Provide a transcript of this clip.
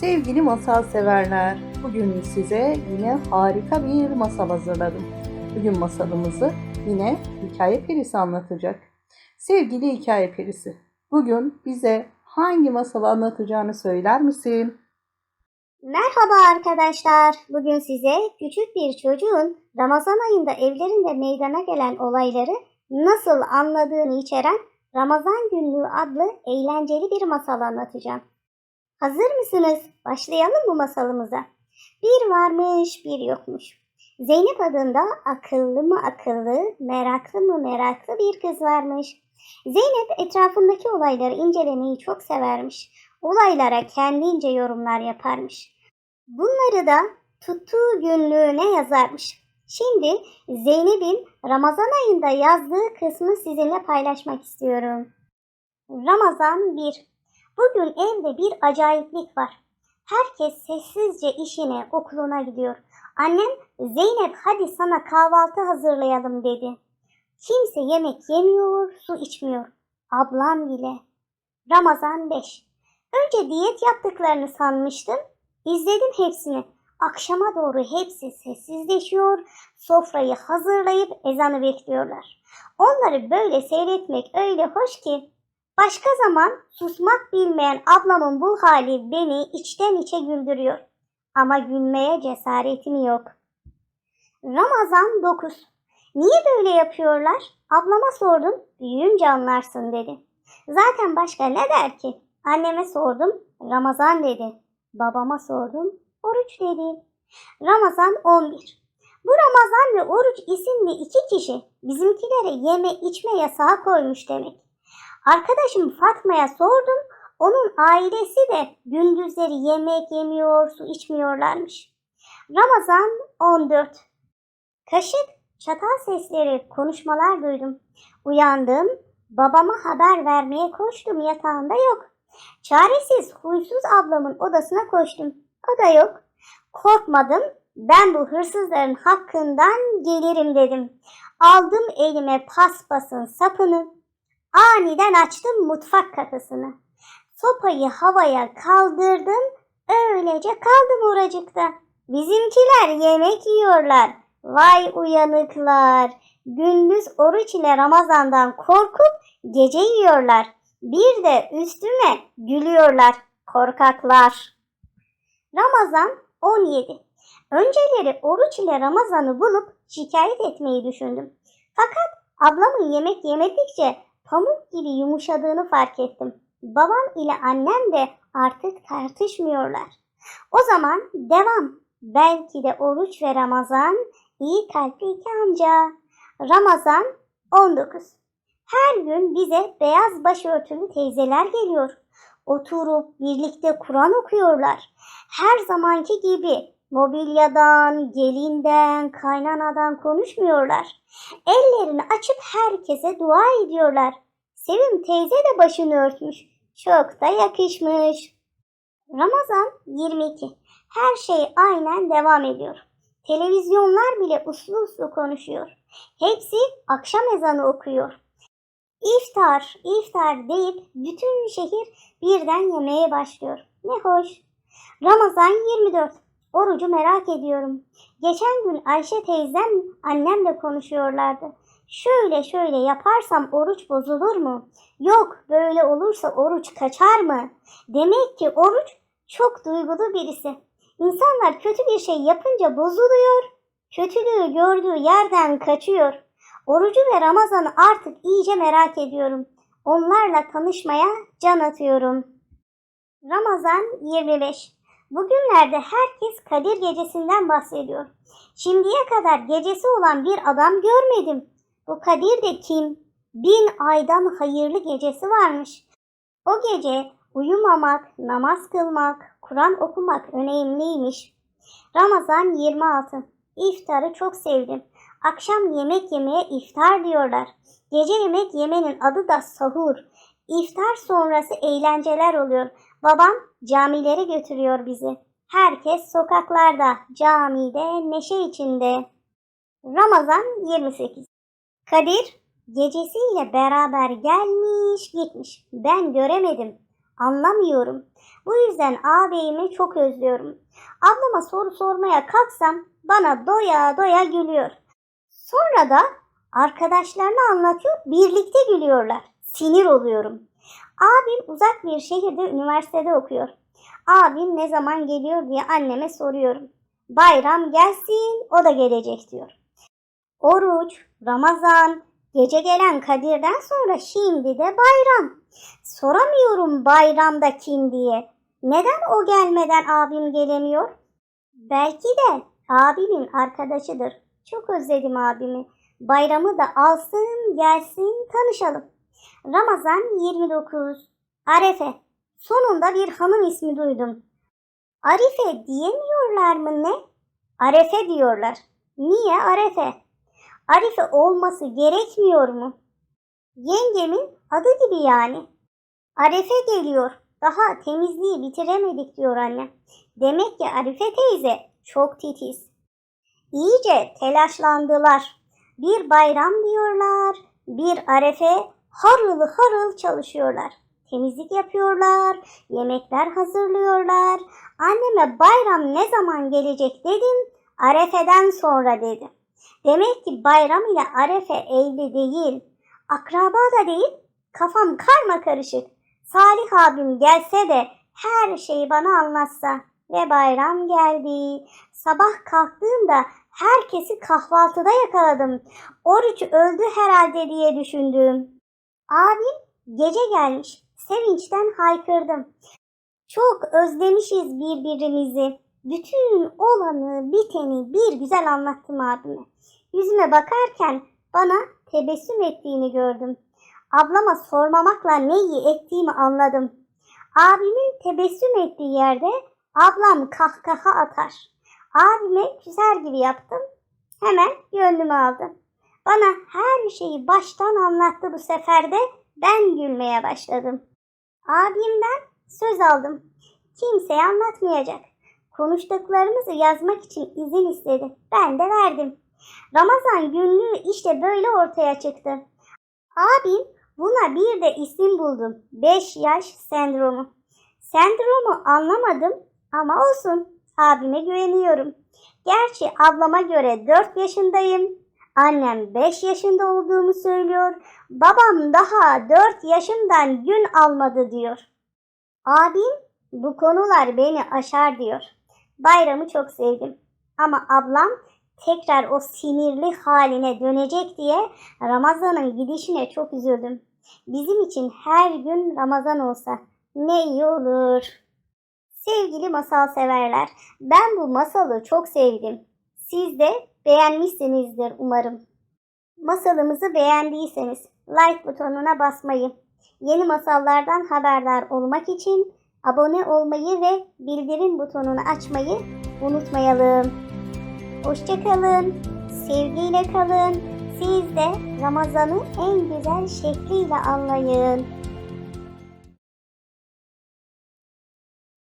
Sevgili masal severler, bugün size yine harika bir masal hazırladım. Bugün masalımızı yine hikaye perisi anlatacak. Sevgili hikaye perisi, bugün bize hangi masalı anlatacağını söyler misin? Merhaba arkadaşlar. Bugün size küçük bir çocuğun Ramazan ayında evlerinde meydana gelen olayları nasıl anladığını içeren Ramazan Günlüğü adlı eğlenceli bir masal anlatacağım. Hazır mısınız? Başlayalım bu masalımıza. Bir varmış, bir yokmuş. Zeynep adında akıllı mı akıllı, meraklı mı meraklı bir kız varmış. Zeynep etrafındaki olayları incelemeyi çok severmiş. Olaylara kendince yorumlar yaparmış. Bunları da tuttuğu günlüğüne yazarmış. Şimdi Zeynep'in Ramazan ayında yazdığı kısmı sizinle paylaşmak istiyorum. Ramazan 1 Bugün evde bir acayiplik var. Herkes sessizce işine, okuluna gidiyor. Annem Zeynep hadi sana kahvaltı hazırlayalım dedi. Kimse yemek yemiyor, su içmiyor. Ablam bile. Ramazan 5 Önce diyet yaptıklarını sanmıştım. İzledim hepsini. Akşama doğru hepsi sessizleşiyor, sofrayı hazırlayıp ezanı bekliyorlar. Onları böyle seyretmek öyle hoş ki. Başka zaman susmak bilmeyen ablamın bu hali beni içten içe güldürüyor. Ama gülmeye cesaretim yok. Ramazan 9. Niye böyle yapıyorlar? Ablama sordum, büyüyünce anlarsın dedi. Zaten başka ne der ki? Anneme sordum, Ramazan dedi. Babama sordum, oruç dedi. Ramazan 11. Bu Ramazan ve oruç isimli iki kişi bizimkilere yeme içme yasağı koymuş demek. Arkadaşım Fatma'ya sordum, onun ailesi de gündüzleri yemek yemiyor, su içmiyorlarmış. Ramazan 14. Kaşık, çatal sesleri, konuşmalar duydum. Uyandım, babama haber vermeye koştum yatağında yok. Çaresiz, huysuz ablamın odasına koştum. O da yok. Korkmadım. Ben bu hırsızların hakkından gelirim dedim. Aldım elime paspasın sapını. Aniden açtım mutfak kapısını. Sopayı havaya kaldırdım. Öylece kaldım oracıkta. Bizimkiler yemek yiyorlar. Vay uyanıklar. Gündüz oruç ile Ramazan'dan korkup gece yiyorlar. Bir de üstüme gülüyorlar korkaklar. Ramazan 17. Önceleri oruç ile Ramazan'ı bulup şikayet etmeyi düşündüm. Fakat ablamın yemek yemedikçe pamuk gibi yumuşadığını fark ettim. Babam ile annem de artık tartışmıyorlar. O zaman devam. Belki de oruç ve Ramazan iyi kalpli iki amca. Ramazan 19. Her gün bize beyaz başörtülü teyzeler geliyor. Oturup birlikte Kur'an okuyorlar. Her zamanki gibi mobilyadan, gelinden, kaynanadan konuşmuyorlar. Ellerini açıp herkese dua ediyorlar. Sevim teyze de başını örtmüş. Çok da yakışmış. Ramazan 22. Her şey aynen devam ediyor. Televizyonlar bile uslu uslu konuşuyor. Hepsi akşam ezanı okuyor. İftar, iftar deyip bütün şehir birden yemeye başlıyor. Ne hoş. Ramazan 24. Orucu merak ediyorum. Geçen gün Ayşe teyzem annemle konuşuyorlardı. Şöyle şöyle yaparsam oruç bozulur mu? Yok böyle olursa oruç kaçar mı? Demek ki oruç çok duygulu birisi. İnsanlar kötü bir şey yapınca bozuluyor. Kötülüğü gördüğü yerden kaçıyor. Orucu ve Ramazan'ı artık iyice merak ediyorum. Onlarla tanışmaya can atıyorum. Ramazan 25 Bugünlerde herkes Kadir gecesinden bahsediyor. Şimdiye kadar gecesi olan bir adam görmedim. Bu Kadir de kim? Bin aydan hayırlı gecesi varmış. O gece uyumamak, namaz kılmak, Kur'an okumak önemliymiş. Ramazan 26. İftarı çok sevdim. Akşam yemek yemeye iftar diyorlar. Gece yemek yemenin adı da sahur. İftar sonrası eğlenceler oluyor. Babam camilere götürüyor bizi. Herkes sokaklarda, camide, neşe içinde. Ramazan 28. Kadir gecesiyle beraber gelmiş gitmiş. Ben göremedim. Anlamıyorum. Bu yüzden ağabeyimi çok özlüyorum. Ablama soru sormaya kalksam bana doya doya gülüyor. Sonra da arkadaşlarına anlatıyor, birlikte gülüyorlar. Sinir oluyorum. Abim uzak bir şehirde üniversitede okuyor. Abim ne zaman geliyor diye anneme soruyorum. Bayram gelsin, o da gelecek diyor. Oruç, Ramazan, gece gelen Kadir'den sonra şimdi de bayram. Soramıyorum bayramda kim diye. Neden o gelmeden abim gelemiyor? Belki de abimin arkadaşıdır. Çok özledim abimi. Bayramı da alsın gelsin tanışalım. Ramazan 29. Arefe. Sonunda bir hanım ismi duydum. Arife diyemiyorlar mı ne? Arefe diyorlar. Niye Arefe? Arife olması gerekmiyor mu? Yengemin adı gibi yani. Arefe geliyor. Daha temizliği bitiremedik diyor anne. Demek ki Arife teyze çok titiz. İyice telaşlandılar. Bir bayram diyorlar, bir arefe harıl harıl çalışıyorlar. Temizlik yapıyorlar, yemekler hazırlıyorlar. Anneme bayram ne zaman gelecek dedim, arefeden sonra dedi. Demek ki bayram ile arefe evli değil, akraba da değil, kafam karma karışık. Salih abim gelse de her şeyi bana anlatsa ve bayram geldi. Sabah kalktığımda herkesi kahvaltıda yakaladım. Oruç öldü herhalde diye düşündüm. Abim gece gelmiş. Sevinçten haykırdım. Çok özlemişiz birbirimizi. Bütün olanı, biteni bir güzel anlattım abime. Yüzüme bakarken bana tebessüm ettiğini gördüm. Ablama sormamakla ne iyi ettiğimi anladım. Abimin tebessüm ettiği yerde ablam kahkaha atar. Abime küser gibi yaptım. Hemen gönlümü aldım. Bana her şeyi baştan anlattı bu sefer de ben gülmeye başladım. Abimden söz aldım. Kimseye anlatmayacak. Konuştuklarımızı yazmak için izin istedi. Ben de verdim. Ramazan günlüğü işte böyle ortaya çıktı. Abim buna bir de isim buldum. 5 yaş sendromu. Sendromu anlamadım ama olsun. Abime güveniyorum. Gerçi ablama göre 4 yaşındayım. Annem 5 yaşında olduğumu söylüyor. Babam daha 4 yaşımdan gün almadı diyor. Abim bu konular beni aşar diyor. Bayramı çok sevdim. Ama ablam tekrar o sinirli haline dönecek diye Ramazan'ın gidişine çok üzüldüm. Bizim için her gün Ramazan olsa ne iyi olur. Sevgili masal severler, ben bu masalı çok sevdim. Siz de beğenmişsinizdir umarım. Masalımızı beğendiyseniz like butonuna basmayı, yeni masallardan haberdar olmak için abone olmayı ve bildirim butonunu açmayı unutmayalım. Hoşçakalın, sevgiyle kalın. Siz de Ramazan'ı en güzel şekliyle anlayın.